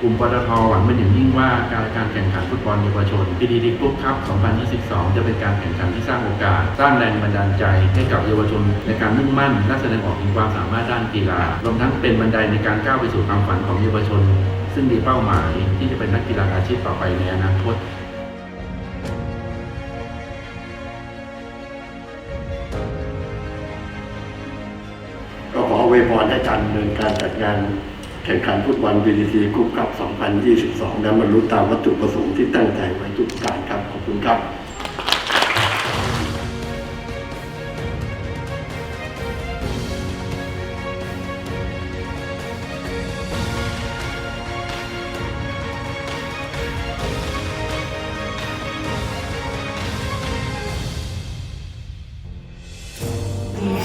กลุ่มปตทหวังเป็นอย่างยิ่งว่าการการแข่งขันฟุตบอลเยาวชน PTT Group Cup 2022 จะเป็นการแข่งขันที่สร้างโอกาส สร้างแรงบันดาลใจให้กับเยาวชนในการมุ่งมั่น และแสดงออกถึงความสามารถด้านกีฬารวมทั้งเป็นบันไดในการก้าวไปสู่ความฝันของเยาวชน ซึ่งมีเป้าหมายที่จะเป็นนักกีฬาอาชีพต่อไปในอนาคตก็ขออวยพรให้การดำเนินการจัดงาน ข่งขันฟุตบอล BTC กรุ๊ปคัพ2022 นั้นบรรลุตามวัตถุประสงค์ที่ตั้งใจไว้ทุกการครับ ขอบคุณครับ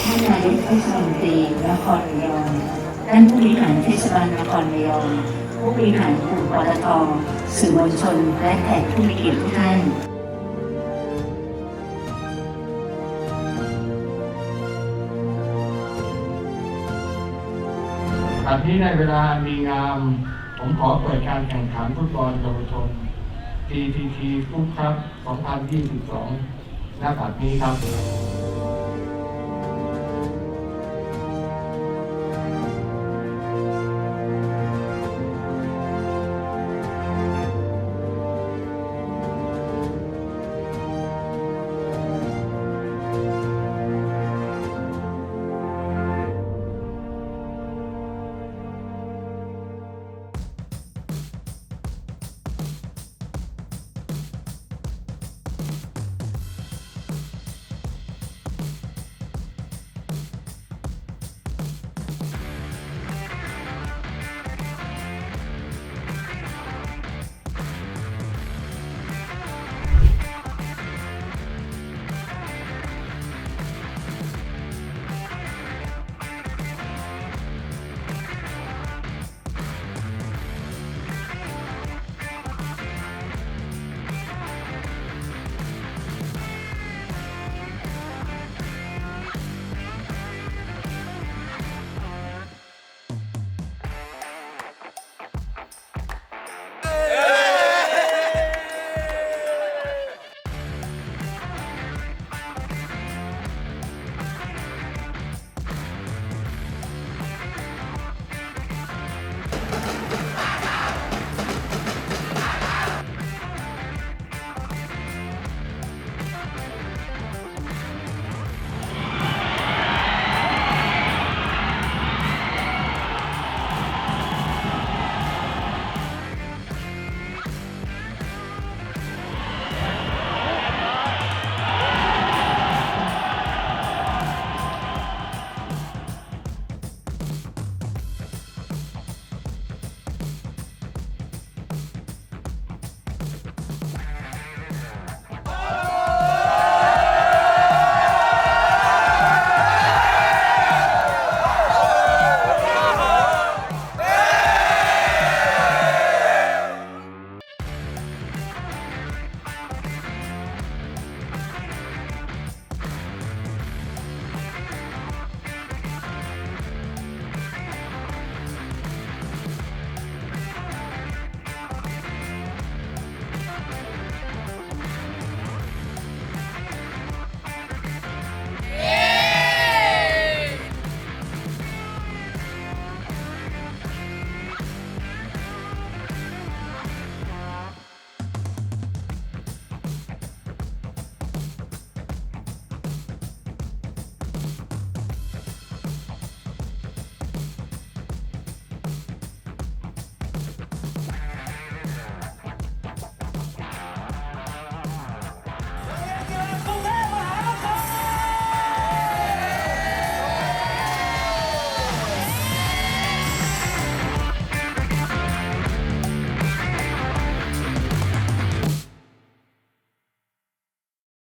ท่านนายกเทศมนตรีนครระยอง ท่านผู้บริหารเทศบาลนครระยองผู้บริหารกลุ่มปตทสื่อมวลชน และแขกผู้มีเกียรติทุกท่านบัดนี้ในเวลาอันดีงาม ผมขอเปิดการแข่งขันฟุตบอลเยาวชน TTT ฟุตครับ 2022 หน้าบัดนี้ครับ